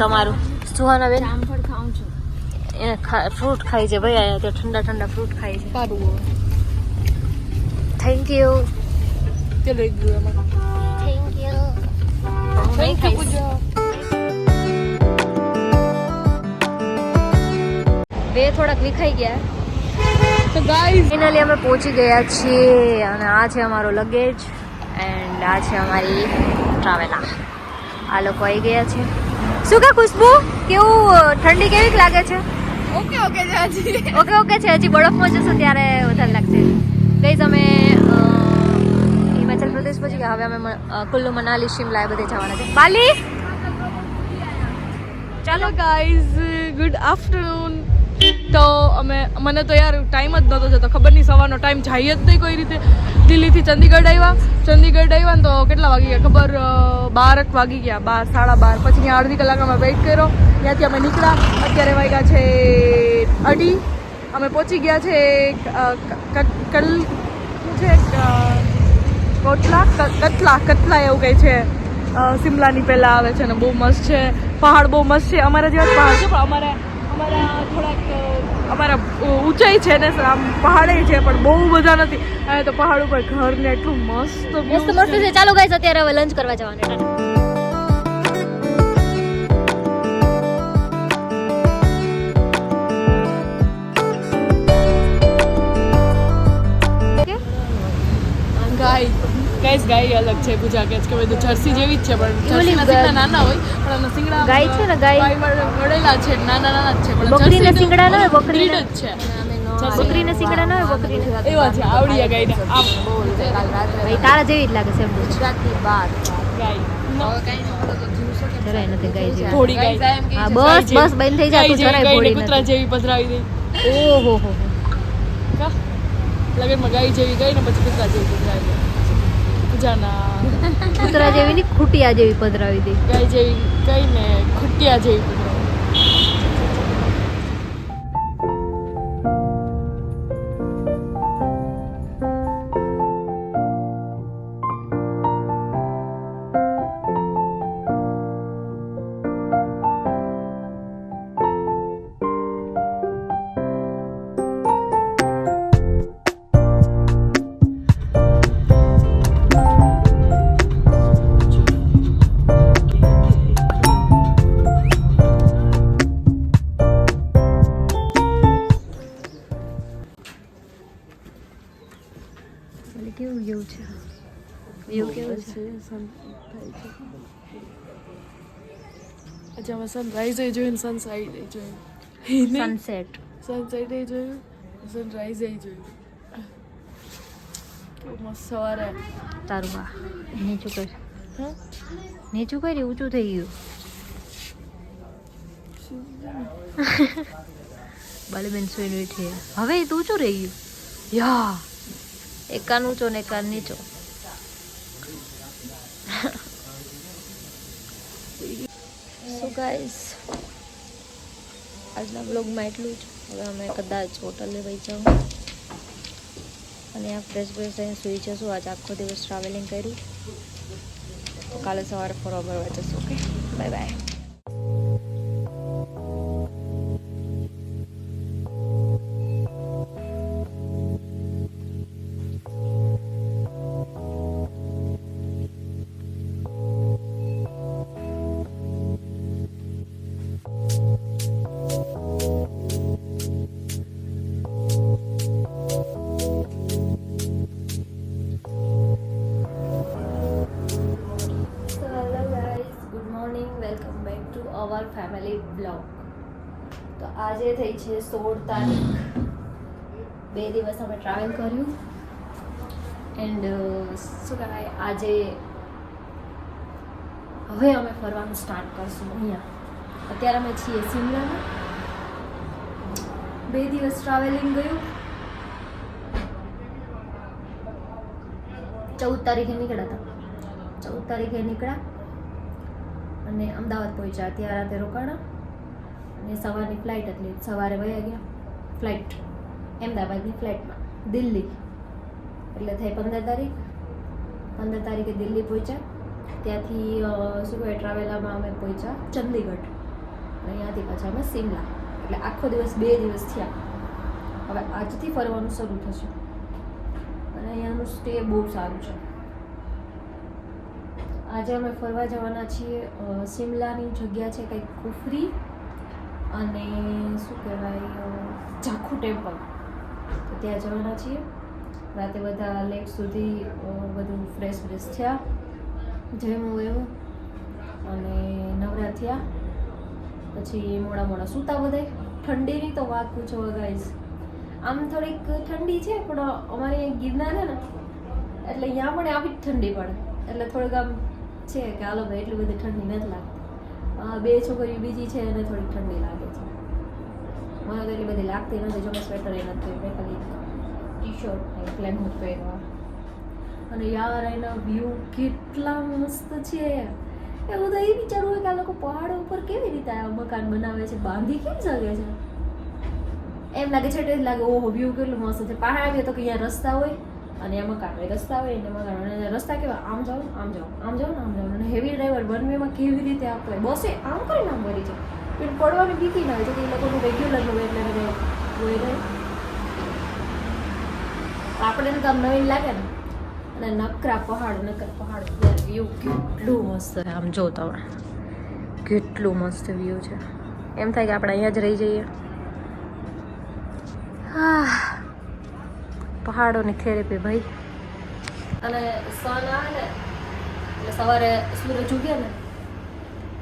તમારું? સુહાના બેન? જામફળ ખાઉં છું. એને ફ્રૂટ ખાય છે ભાઈ તો ઠંડા ઠંડા ફ્રૂટ ખાય છે. સારું થેન્ક યુ ચલો એક ગયું એમાં. થેન્ક યુ નહીં ખાઈશ. બે થોડાક વિખાઈ ગયા. તો ગાઈસ ફાઇનલી અમે પહોંચી ગયા છીએ અને આ છે અમારો લગેજ એન્ડ આ છે અમારી ટ્રાવેલા આ લોકો આવી ગયા છે. શું કે ખુશ્બુ? કેવું ઠંડી કેવી લાગે છે? ઓકે ઓકે જાજી ઓકે ઓકે છે હજી બરફમાં જશો ત્યારે વધારે લાગશે. ગઈ અમે હિમાચલ પ્રદેશ પછી ગયા હવે અમે કુલ્લુ મનાલી શિમલા એ બધે જવાના છે. બાલી? ચાલો ગાઈઝ ગુડ આફ્ટરનૂન તો અમે, મને તો યાર ટાઈમ જ નહોતો જતો ખબર નહીં સવારનો ટાઈમ જાય જ નહીં કોઈ રીતે. દિલ્હીથી ચંદીગઢ આવ્યા. ચંદીગઢ આવ્યા ને તો કેટલા વાગી ગયા? ખબર બાર એક વાગી ગયા. બાર, સાડા બાર. પછી ત્યાં અડધી કલાક અમે વેઇટ કર્યો. ત્યાંથી અમે નીકળ્યા. અત્યારે વાગ્યા છે અઢી. અમે પહોંચી ગયા છે કલ, શું છે? કોટલા? કતલા કતલા એવું કંઈ છે. શિમલાની પહેલા આવે છે ને, બહુ મસ્ત છે. પહાડ બહુ મસ્ત છે. અમારા જેવા પહાડ છે, પણ અમારા અમારા થોડાક અમારા ઊંચાઈ છે ને આમ પહાડે છે પણ બહુ બધા નથી. અને તો પહાડ ઉપર ઘર ને એટલું મસ્ત મસ્ત મસ્ત છે. ચાલો ગાઈસ અત્યારે હવે લંચ કરવા જવાનું. ગાઈસ ગાય અલગ છે પૂજા કે કે બધું જર્સી જેવી જ છે પણ જર્સીના સિંગડા નાના હોય પણ આના સિંગડા ગાય છે ને, ગાય. વળેલા છે નાના નાના જ છે પણ બકરીના ને સિંગડા ના હોય, બકરી જ છે. બકરીને સિંગડા ના હોય બકરીને? એવા છે આવડિયા ગાયને આમ. ભાઈ તારા જેવી જ લાગે છે એમ ગુજરાતી બાર ગાય. ઘોડી ગાય હા બસ બસ બંધ થઈ જાય તું જરાય ગાયને કૂતરા જેવી પધરાવી દે. ઓહો હો કા? લગનમાં ગાય જેવી ગાય ને પછી કૂતરા જેવી પધરાવી દે પૂજાના. કૂતરા જેવી ની ખૂટિયા જેવી પધરાવી દે. ગાય જેવી કઈ ને ખૂટિયા જેવી આજે એ જોયું ને એ જોયું સનસેટ સનસેટ જોયું સનરાઈઝ જોયું મસ્ત સવારે તારું બા નીચું કર. નીચું કરી ઊંચું થઈ ગયું. બાલીબેન સુઈને બેઠી. હવે એ તો ઊંચું રહી ગયું? યા. એક કાન ઊંચો ને એકાન નીચો. સો ગાઈસ આજના બ્લોગમાં એટલું જ. હવે અમે કદાચ હોટલે વહી જાઉં. અને આ ફ્રેશ ફ્રેશ થઈને સુઈ જશું. આજે આખો દિવસ ટ્રાવેલિંગ કર્યું. કાલે સવારે ફરવા ભરવા જશું ઓકે બાય બાય આજે થઈ છે સોળ તારીખ. બે દિવસ અમે ટ્રાવેલ કર્યું. એન્ડ શું કહેવાય, આજે હવે અમે ફરવાનું સ્ટાર્ટ કરશું અહીંયા. અત્યારે અમે છીએ સિમલામાં. બે દિવસ ટ્રાવેલિંગ ગયું. ચૌદ તારીખે નીકળ્યા હતા. ચૌદ તારીખે નીકળ્યા. અને અમદાવાદ પહોંચ્યા. ત્યાં રાતે રોકાણા. અને સવારની ફ્લાઇટ એટલે સવારે વયા ગયા. ફ્લાઇટ અમદાવાદની ફ્લાઇટમાં દિલ્હી. એટલે થઈ પંદર તારીખ. પંદર તારીખે દિલ્હી પહોંચ્યા. ત્યાંથી શું કહેવાય ટ્રાવેલામાં અમે પહોંચ્યા ચંદીગઢ. અહીંયાથી પાછા અમે સિમલા એટલે આખો દિવસ બે દિવસ થયા. હવે આજથી ફરવાનું શરૂ થશે. અને અહીંયાનું સ્ટે બહુ સારું છે. આજે અમે ફરવા જવાના છીએ સિમલાની જગ્યા છે કંઈક કુફરી. અને શું કહેવાય અ, ટેમ્પલ. તો ત્યાં જવાના છીએ. રાતે બધા લેટ સુધી બધું ફ્રેશ ફ્રેશ થયા. જમ્યું એવું અને નવરા થયા. પછી મોડા મોડા સૂતા બધાય. ઠંડીની તો વાત પૂછો ગાઈઝ આમ થોડીક ઠંડી છે પણ અમારે ગિરનાર છે ને એટલે અહીંયા પણ આવી જ ઠંડી પડે. એટલે થોડીક આમ છે કે હાલો ભાઈ એટલી બધી ઠંડી નથી લાગતી. બે છોકરીઓ બીજી છે અને થોડીક ઠંડી લાગે છે. મને તો એટલી બધી લાગતી નથી જો સ્વેટર એ નથી મેં ખાલી ટી શર્ટ જ પહેરવા. અને યાર એના વ્યૂ કેટલા મસ્ત છે. એવું તો એ વિચારવું હોય કે આ લોકો પહાડો ઉપર કેવી રીતે આ મકાન બનાવે છે? બાંધી કેમ શકે છે? એમ લાગે છે એટલે લાગે ઓહો વ્યૂ કેટલું મસ્ત છે. પહાડ આવે તો કે અહીંયા રસ્તા હોય. અને એમાં મકાન રસ્તા હોય ને કારણે રસ્તા કેવા? આમ જાઓ આમ જાઓ આમ જાઓ આમ જાઓ. અને હેવી ડ્રાઈવર વન વેમાં કેવી રીતે આપતો બસે, આમ કરીને આમ કરી છે પણ પડવાની બીકી ના હોય છે એ લોકોનું રેગ્યુલર હોય એટલે બધે હોય રહે આપણે તો આમ નવીન લાગે ને. અને નકરા પહાડ નકરા પહાડ. વ્યૂ કેટલું મસ્ત છે. આમ જો તમે કેટલું મસ્ત વ્યૂ છે. એમ થાય કે આપણે અહીંયા જ રહી જઈએ. હા. પહાડોની થેરેપી ભાઈ. અને સન આવે ને, એટલે સવારે સૂરજ ઉગે ને,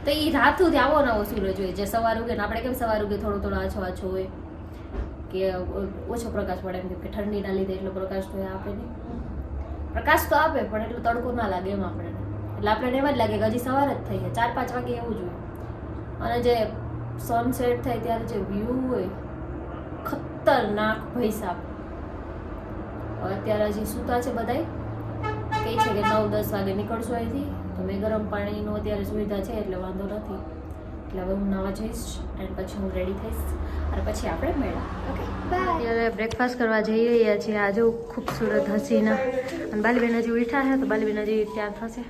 તો એ રાત સુધી આવો નવો સૂરજ હોય. જે સવાર ઉગે ને, આપણે કેમ સવાર ઉગે? થોડો થોડો આછો આછો હોય. કે ઓછો પ્રકાશ પડે, એમ કે ઠંડીના લીધે એટલો પ્રકાશ તો આપે નહીં. પ્રકાશ તો આપે, પણ એટલો તડકો ના લાગે એમ આપણે એટલે આપણે એમ જ લાગે કે હજી સવાર જ થઈ છે. ચાર પાંચ વાગે એવું જોઈએ અને જે સનસેટ થાય ત્યારે જે વ્યૂ હોય, ખતરનાક ભૈસાબ અત્યારે હજી સૂતા છે બધાય. કહે છે કે નવ દસ વાગે નીકળશું અહીંથી. તો મેં ગરમ પાણીનો અત્યારે સુવિધા છે એટલે વાંધો નથી. એટલે હવે હું નાવા જઈશ એન્ડ પછી હું રેડી થઈશ. અને પછી આપણે મેળા. ઓકે બાય અત્યારે બ્રેકફાસ્ટ કરવા જઈ રહ્યા છીએ. આજે ખૂબસૂરત હસીના. અને બાલીબેન હજી ઉઠા છે તો બાલીબેન હજી ત્યાં થશે.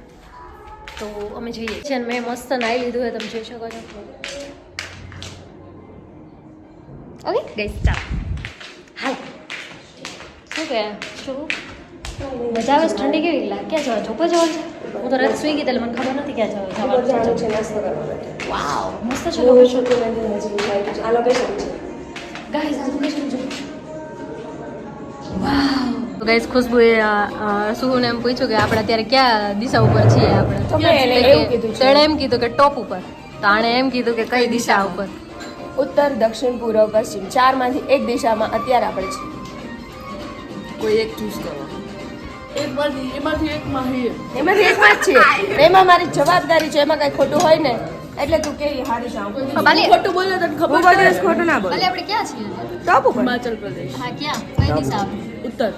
તો અમે જઈએ છીએ અને મેં મસ્ત નાઈ લીધું હોય તમે જોઈ શકો છો. ઓકે ગઈ ચાલો. કે શું મજા આવે ઠંડી કેવી લાગે? ક્યાં જવા? ચોપા જવા છે? હું તો રાત સુઈ ગઈ એટલે મને ખબર નથી ક્યાં જવા છે. વાવ મસ્ત છે લોકેશન ગાઈસ આ લોકેશન જો. વાવ. તો ગાઈસ ખુશ્બુએ સુહુને એમ પૂછ્યું કે આપણે અત્યારે ક્યાં દિશા ઉપર છીએ આપણે? છે. તેણે એમ કીધું કે ટોપ ઉપર. તો આણે એમ કીધું કે કઈ દિશા ઉપર? ઉત્તર દક્ષિણ પૂર્વ પશ્ચિમ. ચારમાંથી એક દિશામાં અત્યારે આપણે છીએ. કોઈ એક ચૂઝ કરો. એમાંથી એક માં છે એમાંથી એકમાં જ એમાં મારી જવાબદારી છે એમાં કઈ ખોટું હોય ને એટલે તું કે હારી જાઉં. બાલી. ખોટું બોલે તને ખબર પડે. ખોટું ના બોલું. બાલી આપણે ક્યાં છીએ? ટોપ ઉપર હિમાચલ પ્રદેશ. હા ક્યાં? કઈ દિશા ઉત્તર.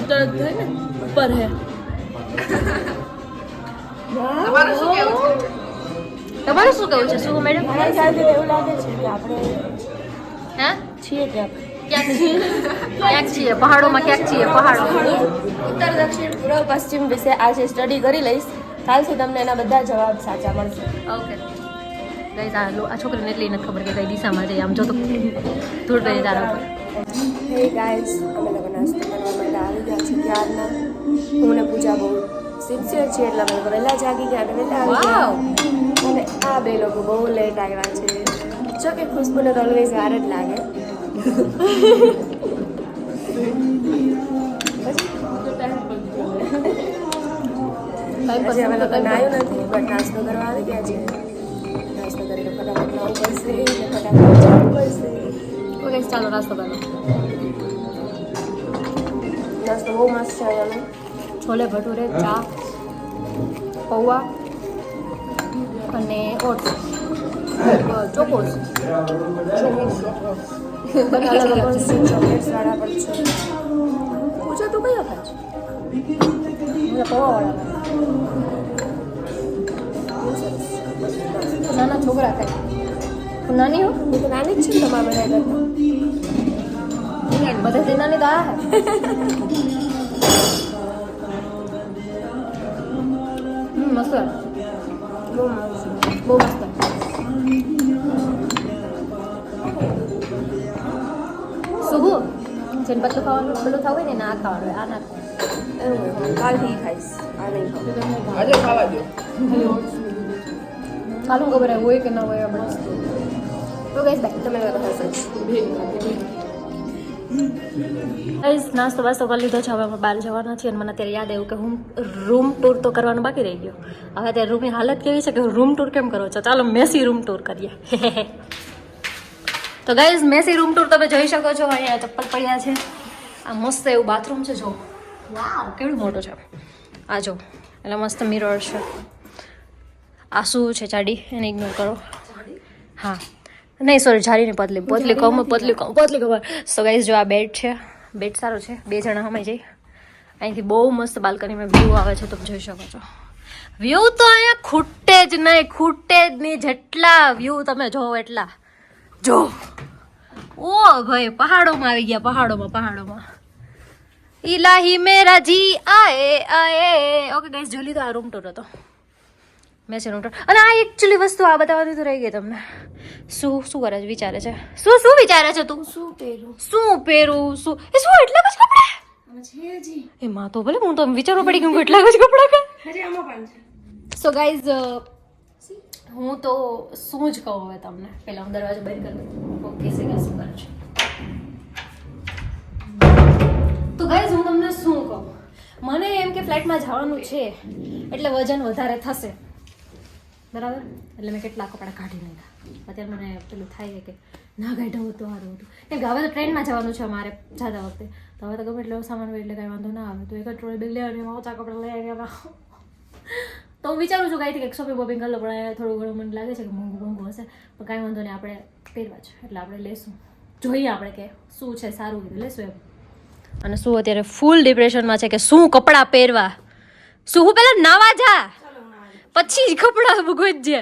ઉત્તર જ થાય ને? ઉપર હે. તમારું શું કહેવું છે? તમારું શું કહેવું છે? શું મેડમ? મારા ખ્યાલથી તો એવું લાગે છે કે આપણે હા? છીએ કે આપણે છીએ ક્યાંક છીએ? પહાડોમાં ક્યાંક છીએ? પહાડો. ઉત્તર દક્ષિણ પૂર્વ પશ્ચિમ વિશે આજે સ્ટડી કરી લઈશ. કાલથી તમને એના બધા જવાબ સાચા મળશે. ઓકે. ગાઈસ આ છોકરીને એટલી નથી ખબર કે કઈ દિશામાં જઈએ આમ જો તો ધૂળ પડી ઉપર હે ગાઈસ અમે લોકો નાસ્તો કરવા માટે આવી ગયા છીએ ત્યારના. હું ને પૂજા બહુ સિન્સિયર છીએ એટલે અમે વહેલા જાગી ગયા અને વહેલા આવી ગયા. અને આ બે લોકો બહુ લેટ આવ્યા છે. જો કે ખુશ્બુને તો ઓલવેઝ વાર જ લાગે. હજી અમે લોકો નાયું નથી પણ નાસ્તો કરવા આવી ગયા છીએ. નાસ્તો કરીને ફટાફટ નાવું પડશે ફટાફટ જવું પડશે. ઓકે ચાલો નાસ્તો કરો. નાસ્તો બહુ મસ્ત છે છોલે ભટુરે ચા પૌવા અને ઓટ્સ. ચોકોસ. પૂછો તું છે પૌવાવાળા નાના છોકરા કઈ નાની હો હું તો નાની જ છું તમારા બધા કરતા નાની તો આ મસ્ત બહુ મસ્ત. બહુ મસ્ત. જેને પતલું ખાવાનું પેલું થવું હોય ને ના ખાવાનું હોય, આ ના ખાવાનું. એવું કાલથી ઈ ખાઈશ. આ નહીં ખાઉં આજે ખાવા દો કાલું ખબર હોય કે ના હોય આપણે તો ગઈશ તમે ગાઈસ નાસ્તો વાસ્તો કરી લીધો છે હવે અમે બહાર જવાના છીએ અને મને અત્યારે યાદ આવ્યું કે હું રૂમ ટૂર તો કરવાનું બાકી રહી ગયો. હવે અત્યારે રૂમની હાલત કેવી છે કે રૂમ ટૂર કેમ કરો છો? ચાલો મેસી રૂમ ટૂર કરીએ. તો ગાઈઝ મેસી રૂમ ટૂર તમે જોઈ શકો છો અહીંયા ચપ્પલ પડ્યા છે. આ મસ્ત એવું બાથરૂમ છે જો. વાવ કેવડું મોટું છે. આ જો એટલે મસ્ત મિરર છે. આ શું છે ચાડી એને ઇગ્નોર કરો. હા. નહીં સોરી જારીની પતલી પતલી કમ પતલી કમ પતલી ખબર સો ગાઈઝ જો આ બેડ છે. બેડ સારો છે. બે જણા અમે જઈ. અહીંથી બહુ મસ્ત બાલ્કનીમાં વ્યૂ આવે છે તમે જોઈ શકો છો. વ્યૂ તો અહીંયા ખૂટે જ નહીં ખૂટે જ નહીં જેટલા વ્યૂ તમે જોવો એટલા. જો. ઓ ભાઈ પહાડોમાં આવી ગયા પહાડોમાં પહાડોમાં. ઇલાહી મેરા જી આએ આએ. ઓકે ગાઈસ જોલી લીધો આ રૂમ ટૂર હતો. મેસી રૂમ ટૂર અને આ એકચ્યુઅલી વસ્તુ આ બતાવવાની તો રહી ગઈ તમને. શું શું કરે છે વિચારે છે? શું શું વિચારે છે તું? શું પહેરું? શું પહેરું? શું? એ શું એટલા બધા કપડા? એ માં તો ભલે હું તો વિચારવું પડી ગયું એટલા બધા કપડા કે અરે આમાં પણ છે. સો ગાઈઝ હું તો શું જ કહું હવે તમને. પહેલાં હું દરવાજો બંધ કરી ઓકે સે શું કરે છે. તો ગાઈઝ હું તમને શું કહું? મને એમ કે ફ્લાઇટમાં જવાનું છે, એટલે વજન વધારે થશે. બરાબર? એટલે મેં કેટલા કપડાં કાઢી નાખ્યા. અત્યારે મને પેલું થાય છે કે ના કાઢ્યું હતું સારું હતું. કે હવે તો ટ્રેનમાં જવાનું છે અમારે જતા વખતે. તો હવે તો ગમે એટલો સામાન હોય એટલે કાંઈ વાંધો ના આવે. તો એક ટ્રોલી બેગ લેવાની અને ઓછા કપડાં લઈ આવ્યા તો હું વિચારું છું કાંઈથી કંઈક શોપિંગ વોપિંગ કરી પણ થોડું ઘણું મને લાગે છે કે મોંઘું મોંઘું હશે. પણ કાંઈ વાંધો નહીં આપણે પહેરવા છે એટલે આપણે લેશું. જોઈએ આપણે કે શું છે સારું કીધું લેશું એમ. અને શું અત્યારે ફૂલ ડિપ્રેશનમાં છે કે શું કપડાં પહેરવા? શું હું પહેલાં નાવા જા? પછી કપડાં ગોતજે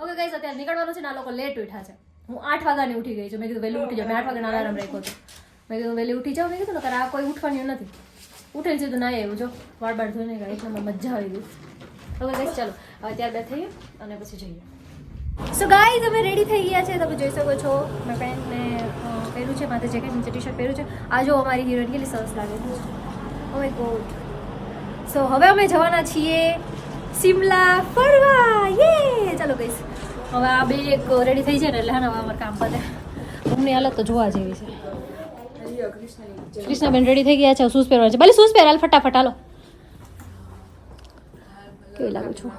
ઓકે ગાઈસ અત્યારે નીકળવાનું છે ને આ લોકો લેટ ઉઠ્યા છે. હું આઠ વાગ્યાની ઉઠી ગઈ છું. મેં કીધું વહેલું ઉઠી જાઉં મેં આઠ વાગ્યાનો અલાર્મ રાખ્યો હતો. મેં કીધું વહેલી ઉઠી જાઉં મેં કીધું ને આ કોઈ ઉઠવાનું નથી. ઉઠેલ સીધું ના એવું જો વાળ બાળ ધોઈને ગાય એટલે મજા આવી ગઈ. ઓકે ગાઈસ ચાલો હવે ત્યાર બે થઈએ અને પછી જઈએ. સો ગાઈઝ અમે રેડી થઈ ગયા છે તમે જોઈ શકો છો. મેં પેન્ટને પહેર્યું છે માથે જેકેટ નીચે ટી શર્ટ પહેર્યું છે. આ જો અમારી હિરોઈન કેટલી સરસ લાગે છે. ઓ ગોડ સો હવે અમે જવાના છીએ સિમલા ફરવા. યે ચાલો ગઈશ હવે આ બે એક રેડી થઈ જાય ને એટલે હા ને હવે અમારે કામ પતે. રૂમની હાલત તો જોવા જેવી છે. કૃષ્ણાબેન રેડી થઈ ગયા છે શૂઝ પહેરવા છે. ભલે શૂઝ પહેરાલ ફટાફટ હાલો. કેવી લાગુ છું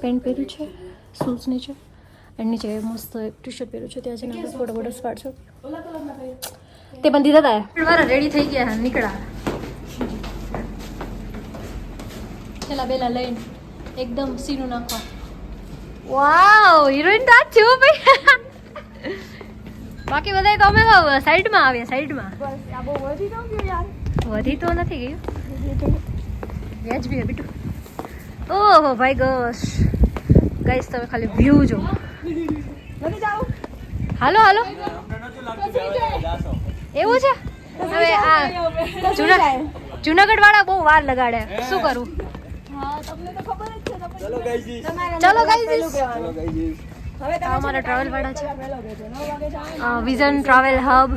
પેન્ટ પહેર્યું છે શૂઝ નીચે એન્ડ નીચે મસ્ત એક ટી શર્ટ પહેર્યું છે ત્યાં છે ને ફોટો ફોટો પાડશો તે પણ દીધા હતા વાળા રેડી થઈ ગયા નીકળ્યા. છેલ્લા બેલા લઈને એકદમ સીનું નાખવા। વાવ હિરોઈન તો આ જ છે હો ભાઈ. બાકી બધા તો અમે સાઈડમાં આવ્યા સાઈડમાં. બસ આ બહુ વધી ન ગયું યાર। વધી તો નથી ગયું. વ્યાજ બી બીટું. ઓહો ભાઈ ગોશ. ગાઈસ તમે ખાલી વ્યૂ જો હાલો હાલો. એવું છે? હવે આ જુના જુનાગઢ વાળા બહુ વાર લગાડે. શું કરું? ચલો ગાઈઝ અમારા ટ્રાવેલ વાળા છે વિઝન ટ્રાવેલ હબ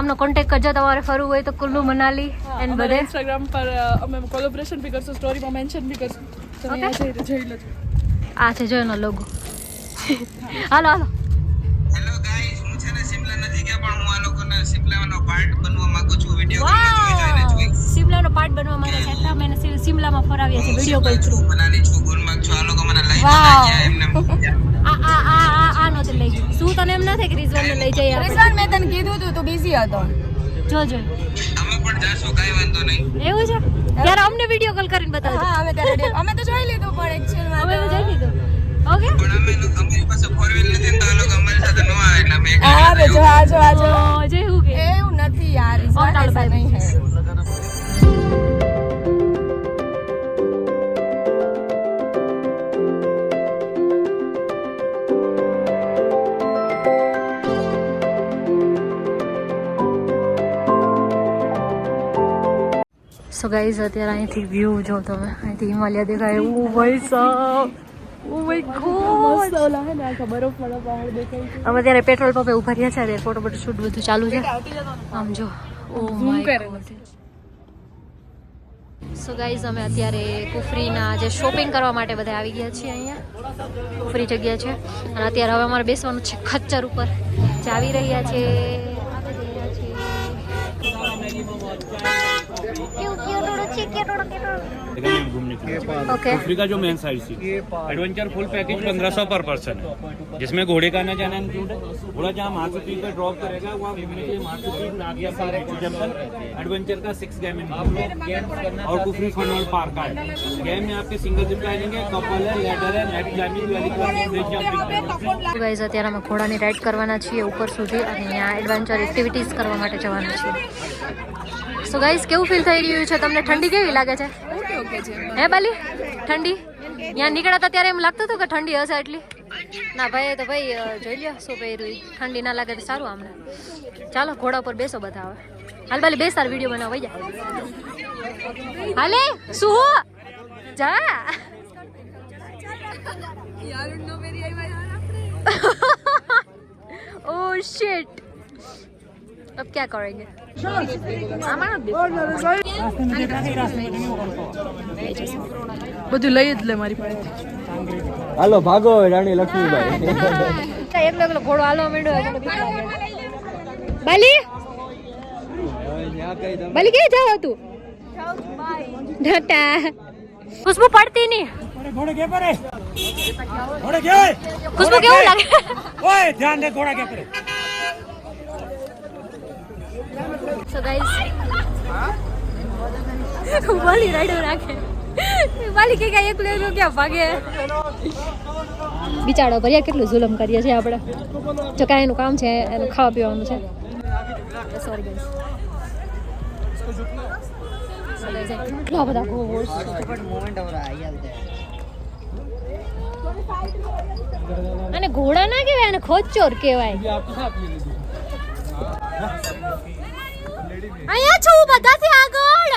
આમનો કોન્ટેક્ટ કરજો તમારે ફરવું હોય તો કુલ્લુ મનાલી એન્ડ બધે. ઇન્સ્ટાગ્રામ પર અમે કોલેબોરેશન બી કરશું સ્ટોરીમાં મેન્શન બી કરશું. આ છે જો એનો લોગો હાલો હાલો. હેલો ગાઈસ હું છે ને સિમલા નથી ગયા પણ હું આ લોકોને સિમલાનો પાર્ટ બનવા માંગુ છું. વીડિયો સિમલાનો પાર્ટ બનવા માંગે છે. એટલે અમે સિમલામાં ફરાવીએ છીએ વીડિયો કોલ થ્રુ મનાલી છું ગુલમર્ગ છું આ લોકો મને લઈ ગયા એમને આ આ આ આ આ લઈ ગઈ શું તને એમ ના થાય કે રિઝવાનને લઈ જઈએ રિઝવાન મેં તને કીધું તું તું બિઝી હતો. જોજો અમે પણ જાશું કાંઈ વાંધો નહીં. એવું છે? ત્યારે અમને વીડિયો કોલ કરીને બતાવજો. હા અમે ત્યારે અમે તો જોઈ લીધું પણ એકચ્યુઅલમાં અમે તો જોઈ લીધું. ઓકે પણ અમે અમારી પાસે ફોર વ્હીલ નથી ને તો આ લોકો અમારી સાથે ન આવે એટલે અમે હા જો આ જો આ જો. જે હું કે. એવું નથી યાર ઈસ નહીં ऐसा સો ગાઈઝ અત્યારે અહીંથી વ્યૂ જો તમે અહીંથી હિમાલય દેખાય. ઓ ભાઈ સાહેબ. Oh my god. અમે ત્યારે પેટ્રોલ પંપે ઊભા રહ્યા છે અને ફોટો ફોટો શૂટ બધું ચાલુ છે. આમ જો. Oh my God so guys અમે અત્યારે કુફરીના જે શોપિંગ કરવા માટે બધા આવી ગયા છીએ અહીંયા. કુફરી જગ્યા છે. અને અત્યારે હવે અમારે બેસવાનું છે ખચ્ચર ઉપર. જે આવી રહ્યા છે घूमने के लिए ओके कुफरी का जो मेन साइड सी एडवेंचर फुल पैकेज पंद्रह सौ पर पर्सन है जिसमें घोड़े का आना जाना इंक्लूड है घोड़ा जहाँ माथु पीक पे ड्रॉप करेगा वहाँ घूमने के लिए माथु पीक नागिया सारे टेम्पल एडवेंचर का सिक्स गेम और कुफरी फन और पार्क है गेम में आपके सिंगल जिप लाइनिंग है कपल है लेडर है net climbing valley climbing bridge jumping guys અત્યારે અમે ઘોડાની રાઈડ કરવાના છીએ ઉપર સુધી અને ત્યાં એડવેન્ચર એક્ટિવિટીઝ કરવા માટે જવાના છીએ સો ગાઈસ કેવું ફીલ થઈ રહ્યું છે? તમને ઠંડી કેવી લાગે છે? હે બાલી? ઠંડી? ત્યાં નીકળ્યા હતા ત્યારે એમ લાગતું હતું કે ઠંડી હશે એટલી? ના ભાઈ તો ભાઈ જોઈ લ્યો શું પહેર્યું ઠંડી ના લાગે તો સારું આમને ચાલો ઘોડા ઉપર બેસો બધા હવે. હાલ બાલી બેસાર વીડિયો બનાવો જાય હાલે શું જા. oh shit. अब क्या करेंगे બધું લઈ જ લે મારી પાસે હાલો ભાગો રાણી લક્ષ્મીબાઈ એકલો એકલો ઘોડો હાલવા માંડ્યો મને બીક લાગે. બાલી બાલી ક્યાં જાવ તું ટાટા ખુશ્બુ પડતી નહીં घोड़े के परे घोड़े के ओए ખુશ્બુ કેવું લાગે ओए ध्यान दे घोड़ा के परे સો ગાઈસ બાલી રાડો રાખે. બાલી કે કાંઈ એકલું એકલું ક્યાં ભાગે? બિચારો ભર્યા કેટલું જુલમ કરીએ છીએ આપણે. જો કાંઈ એનું કામ છે, એનું ખાવા પીવાનું છે. સોરી ગાઈસ અને ઘોડા ના કહેવાય, અને ખોચોર કહેવાય. અહીંયા છું બધાથી આગળ.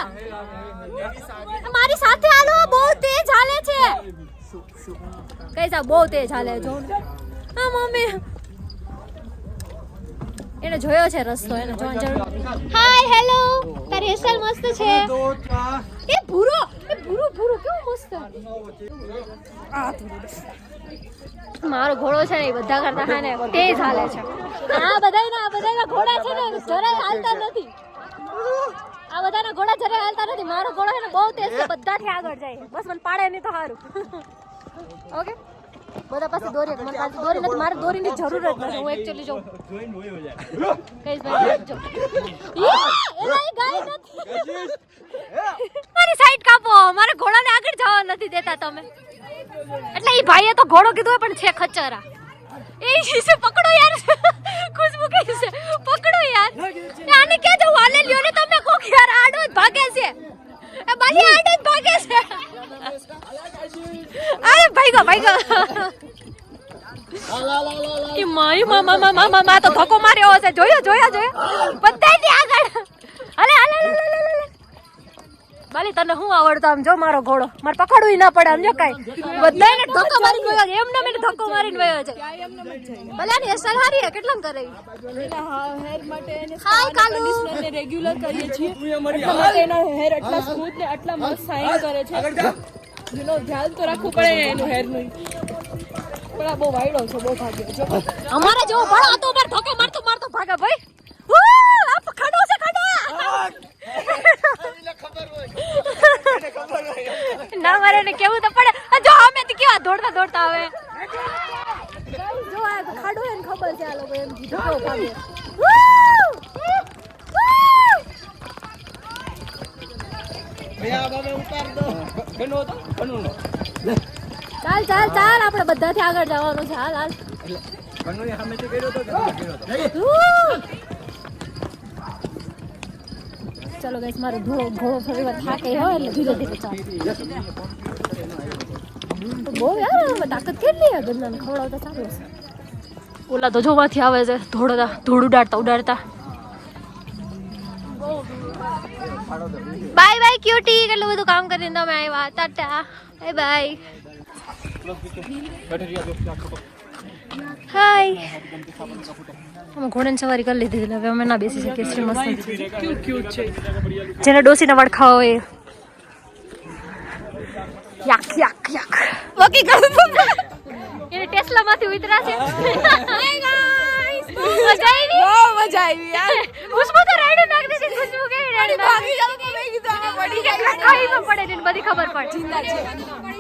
મારી સાથે હાલો બહુ તેજ હાલે છે. કૈસા બહુ તેજ હાલે જો હા મમ્મી. એને જોયો છે રસ્તો એને જોવાની જરૂર હાય હેલો તાર હેરસ્ટાઈલ મસ્ત છે. એ ભૂરો એ ભૂરો ભૂરો કેવો મસ્ત. મારો ઘોડો છે ને એ બધા કરતા હા ને તેજ હાલે છે. આ બધાયના આ બધાયના ઘોડા છે ને જરાય હાલતા નથી. આ બધાના ઘોડા જરાય હાલતા નથી. મારો ઘોડો છે ને બહુ તેજ છે. બધાથી આગળ જાય બસ મને પાડે નહીં તો સારું ઓકે? બધા પાસે દોરી મને પાસે દોરી નથી. મારે દોરીની જરૂર જ નથી. હું એકચ્યુઅલી જોઉં કઈ ભાઈ મારી સાઈડ કાપો. મારે ઘોડાને આગળ જવા નથી દેતા તમે. એટલે એ ભાઈએ તો ઘોડો કીધું પણ છે ખચરા. એ છે, પકડો યાર. ખુશબુ કહે છે? પકડો યાર. આને કે જો વાલે લ્યો આડો ભાગે છે. એ બાલી આડો ભાગે છે. અરે ભાઈગો ભાઈગો. કે મારી મામા મામા મામા તો ધક્કો માર્યો હશે. જોયો જોયો જોયો. બધાયથી આગળ. હાલે હાલે હાલે બાલી તને હું આવડતો આમ જો મારો ઘોડો? મારે પકડવું ના પડે આમ જો કાઈ. બધાને ધક્કો મારીને ગયો. જાય એમને મેં ધક્કો મારીને વયો છે ભલે આની અસર હારી હે કેટલામ કરે? હેર માટે એને હાય કાલુ. કન્ડિશનરને રેગ્યુલર કરીએ છીએ. એટલા એના હેર એટલા સ્મૂથ ને એટલા મસ્ત શાઇન કરે છે. યુ નો ધ્યાન તો રાખવું પડે એનું હેરનું પણ આ બહુ વાયડો છે બહુ ભાગ્યો જો અમારે જો ભણો હતો ઉપર ધક્કો મારતો મારતો ભાગે ભાઈ ઉ, આ ખાડો છે ખાડો ના મારે ને કેવું તો પડે. જો અમે તો કેવા દોડતા દોડતા આવે જો આ ખાડો એને ખબર છે આ લોકો એમ ધીધો પાડે. ચાલ ચાલ ચાલ આપણે બધાથી આગળ જવાનું છે હાલ હાલ ચાલો ગાઈસ મારો ઘોડો ઘોડો થોડી વાર થાકે હોય એટલે ધીરે ધીરે ચાલ. બહુ યાર તાકાત કેટલી છે ગંદાને ખવડાવતા સારું હશે. ઓલા તો જોવાથી આવે છે ધોળતા ધૂળ ઉડાડતા ઉડાડતા. બાય બાય ક્યુટી કેટલું બધું કામ કરીને તમે આવ્યા. ટાટા બાય બાય હાય અમે ઘોડાની સવારી કરી લીધી એટલે હવે અમે ના બેસી શકીએ શ્રી મસ્ત. જેને ડોસીના વાળ ખાવા હોય યાક યાક યાક. વકી કરું એને ટેસ્લા ઉતરા છે. મજા આવી? બહુ મજા આવી યાર. ખુશ્બુ તો રાઈડ નાખ દીધી ખુશ્બુ કે રાઈડ ભાગી જાવ તો મેં કીધું આને પડી જાય ખાઈ પડે ને બધી ખબર પડે.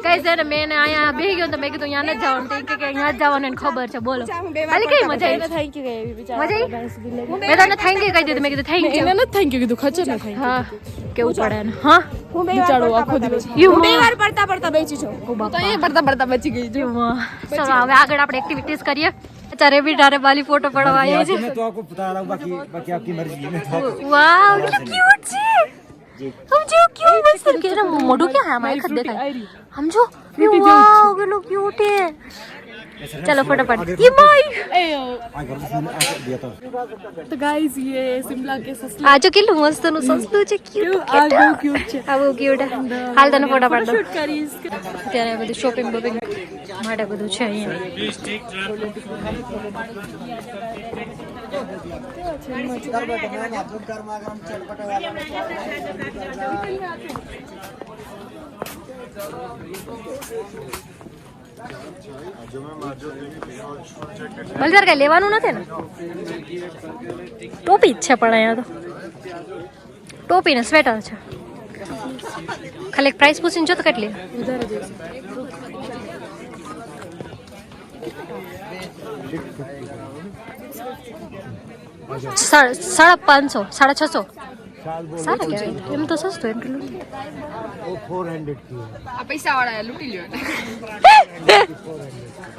કઈ છે. ને મેં અહીંયા બેહી ગયો તો મેં કીધું અહીંયા ન જવાનું. તો કે કે અહીંયા જ જવાનું એને ખબર છે બોલો. ખાલી કઈ મજા આવી. થેન્ક યુ કહેવી મજા આવી? મેં તને થેન્ક યુ કહી દીધું મેં કીધું થેન્ક યુ એને નથી થેન્ક યુ કીધું ખચર ન થેન્ક હા કેવું પડે ને હા? બિચારો આખો દિવસ. યુ બે વાર પડતા પડતા બેસી છું તો એ પડતા પડતા બચી ગઈ છું ચલો હવે આગળ આપણે એક્ટિવિટીઝ કરીએ. बेचारे भी डरे वाली फोटो पड़वाई आए जी मैं तो आपको बता रहा हूं बाकी बाकी आपकी मर्जी है मैं तो वाओ क्यूट जी हम जो क्यों बस करके ना मोडू क्या है हमारे खद्दे का हम जो वाओ ये लोग क्यूट है ચલો ફટાફટ ये माय आगे मैंने आगे दिया था તો ગાઈઝ ये शिमला के सस्ते આ જો કેટલું મસ્ત નું સસ્તું છે ક્યુટ આ બહુ ક્યુટ છે આ બહુ ક્યુટ હાલ તને ફોટા પાડ દો શૂટ કરીશ અત્યારે બધું શોપિંગ બોપિંગ માટે બધું છે અહીંયા બલદાર કઈ લેવાનું નથી ને? ટોપી જ છે પણ અહીંયા તો. ટોપી ને સ્વેટર છે. ખાલી પ્રાઇસ પૂછીને જો તો કેટલી સાડા પાંચસો, સાડા છસો. સારા કહેવાય એમ તો સસ્તું એટલું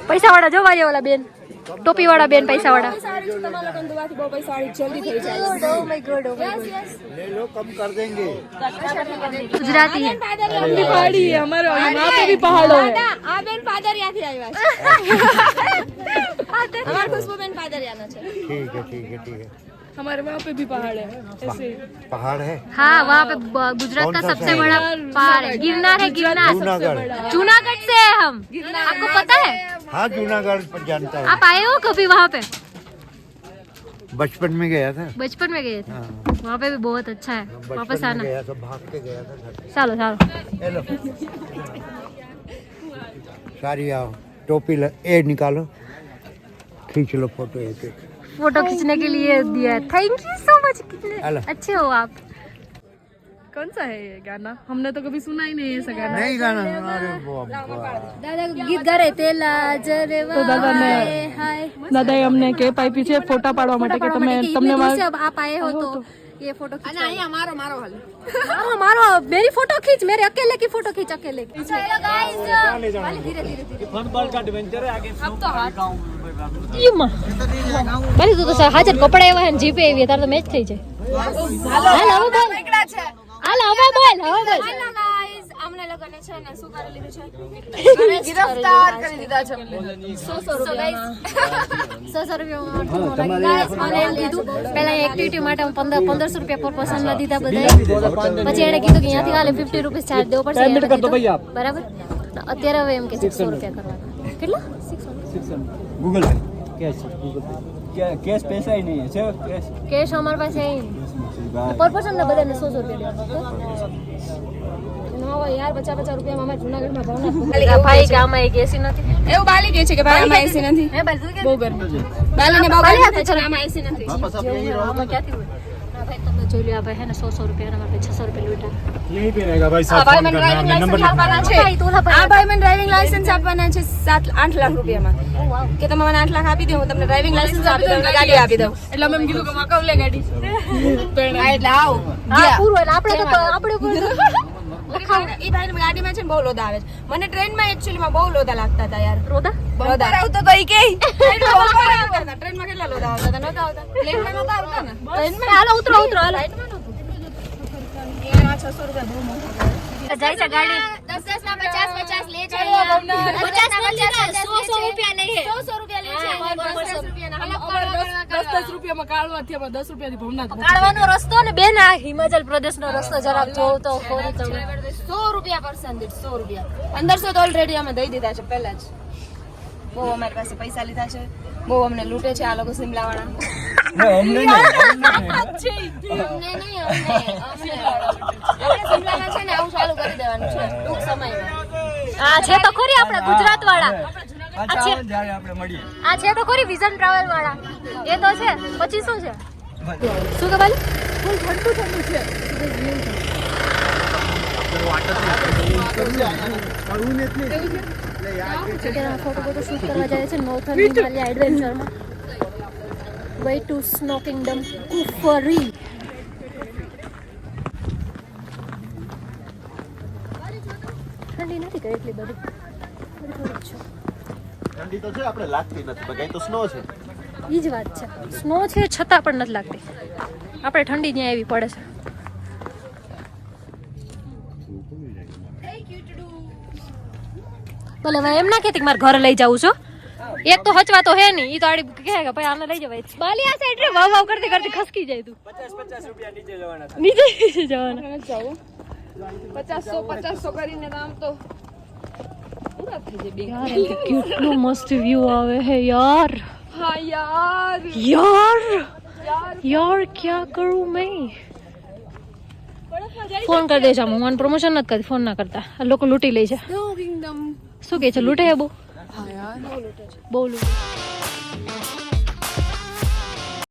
પૈસા વાળા જોવા જેવાલા બેન ટોપી વાળા બેન પૈસા વાળા સારી છે તમારા લોકોને દવાથી બહુ પૈસા વાળી જલ્દી થઈ જાય Oh my God, oh my God. Gujarati હે अपनी पहाड़ी है हमारे वहाँ पे भी पहाड़ो है આ બેન પાદરિયાથી આવ્યા છે અમાર ખુશ્બુ બેન પાદરિયાના છે ठीक है ठीक है ठीक है हमारे वहाँ पे भी पहाड़ है ऐसे। पहाड़ है? हाँ वहाँ पे गुजरात का सबसे बड़ा पहाड़ है। गिरनार है गिरनार। जूनागढ़ जूनागढ़ से है हम। आपको पता है? हाँ जूनागढ़ पर जानता हूँ। आप आए हो कभी वहाँ पे? बचपन में गया था। बचपन में गए थे? हाँ। वहाँ पे भी बहुत अच्छा है। वापस आना। गया था भाग के गया था। चलो चलो हेलो। सारी आओ। टोपी ए निकालो। खींच लो फ़ोटो एक एक। फोटो खींचने के लिए दिया थैंक यू सो मच कितने हेलो। अच्छे हो आप कौन सा है ये गाना हमने तो कभी सुना ही नहीं ऐसा गाना नहीं गाना अरे बाप रे। દાદા ગીત ગારે તેલા જરવા દાદા ને- હાય હાય દાદાએ અમને કેપ આપી છે ફોટા પાડવા માટે કે તમે તમને તમને મારા- आप आए हो तो ये फोटो खींच અહીંયા मारो मारो हाल मारो मारो मेरी फोटो खींच मेरे अकेले की फोटो खींच अकेले की हेलो गाइस धीरे धीरे धीरे फन पार्क का एडवेंचर है आगे अब तो ઈમાં મારી તું તો સર હાજર કપડા એવા હે ને જીપે એવી તાર તો મેચ થઈ જાય હાલ હવે બોલ હાલ હવે બોલ હવે બોલ અમને લોકોને છે એક્ટિવિટી માટે હું રૂપિયા પર પર્સન દીધા બધા પછી એને કીધું કે અહીંયાથી વાલે 50 રૂપિયા ચાર્જ દેવો પડશે. બરાબર? અત્યારે હવે એમ કે કેટલા? કેશ ગૂગલ પે પાસે આવે યાર છે. સાત ભાઈ લાખ રૂપિયામાં. કે તમે મને લાખ આપી દઉં તમને ડ્રાઇવિંગ લાયસન્સ આપી દઉં ગાડી આપી દઉં. એટલે અમે એમ કીધું કે મકાવ લે ગાડી. તો એટલે આપણે તો આપણે એ ભાઈ ગાડીમાં છે ને બહુ લોદા આવે છે. મને ટ્રેનમાં એકચ્યુઅલીમાં બહુ લોદા લાગતા હતા યાર. રોદા લોદા આવતો તો ઈ કે ટ્રેનમાં કેટલા લોદા આવતા હતા? નહોતા આવતા. પ્લેનમાં નહોતા આવતા ને? ટ્રેનમાં? હાલો ઉતરો ઉતરો હાલો. એના છસો રૂપિયા બહુ મોંઘા જાય છે ગાડી. ના લે છે ના રૂપિયા લે છે રૂપિયા લે છે. ભવનાથ રસ્તો ને બેન આ હિમાચલ પ્રદેશનો રસ્તો જરાક જોઉં તો ખોરી રૂપિયા પર્સન દીઠ સો રૂપિયા પંદરસો તો ઓલરેડી અમે દઈ દીધા છે પહેલા જ. બહુ અમારી પાસે પૈસા લીધા છે. બહુ અમને લૂંટે છે આ લોકો સિમલા વાળા અમને નહીં અમને નહીં અમને અમને આપણે સિમલામાં છે ને આવું ચાલુ કરી દેવાનું છે ટૂંક સમયમાં આ છે તો ખરી આપણે ગુજરાત વાળા આ છે તો ખરી વિઝન ટ્રાવેલ વાળા એ તો છે. પછી શું છે? શું કે બાલી ફૂલ ઠંડુ ઠંડુ છે. ફોટો ફોટો શૂટ કરવા જાય છે Himalaya એડવેન્ચરમાં way to snow kingdom Kufri ઠંડી નથી કઈ એટલી બધી. ઠંડી તો છે આપણે લાગતી નથી પણ તો સ્નો છે. એ જ વાત છે. સ્નો છે છતાં પણ નથી લાગતી. આપણે ઠંડી ત્યાં એવી પડે છે. ભલે હવે એમ ના કહેતી કે મારે ઘરે લઈ જાઉં છો. એક તો હચવા તો હે નહીં. ઈ તો આડી કહે કે ભાઈ આને લઈ જવાય બાલિયા છે એટલે વાવ વાવ કરતી કરતી ખસકી જાય તું. 50 50 રૂપિયા નીચે જવાના નીચે જવાના. જાવ 500 500 કરીને નામ તો કેટલો મસ્ત વ્યૂ આવે હે યાર. યાર. ક્યાં કરું મેં? ફોન કરી દેશે હું મને પ્રમોશન નથી કરતી ફોન ના કરતા. લોકો લૂંટી લે છે. શું કે છે? લૂટે બહુ? છે બહુ બહુ લૂંટે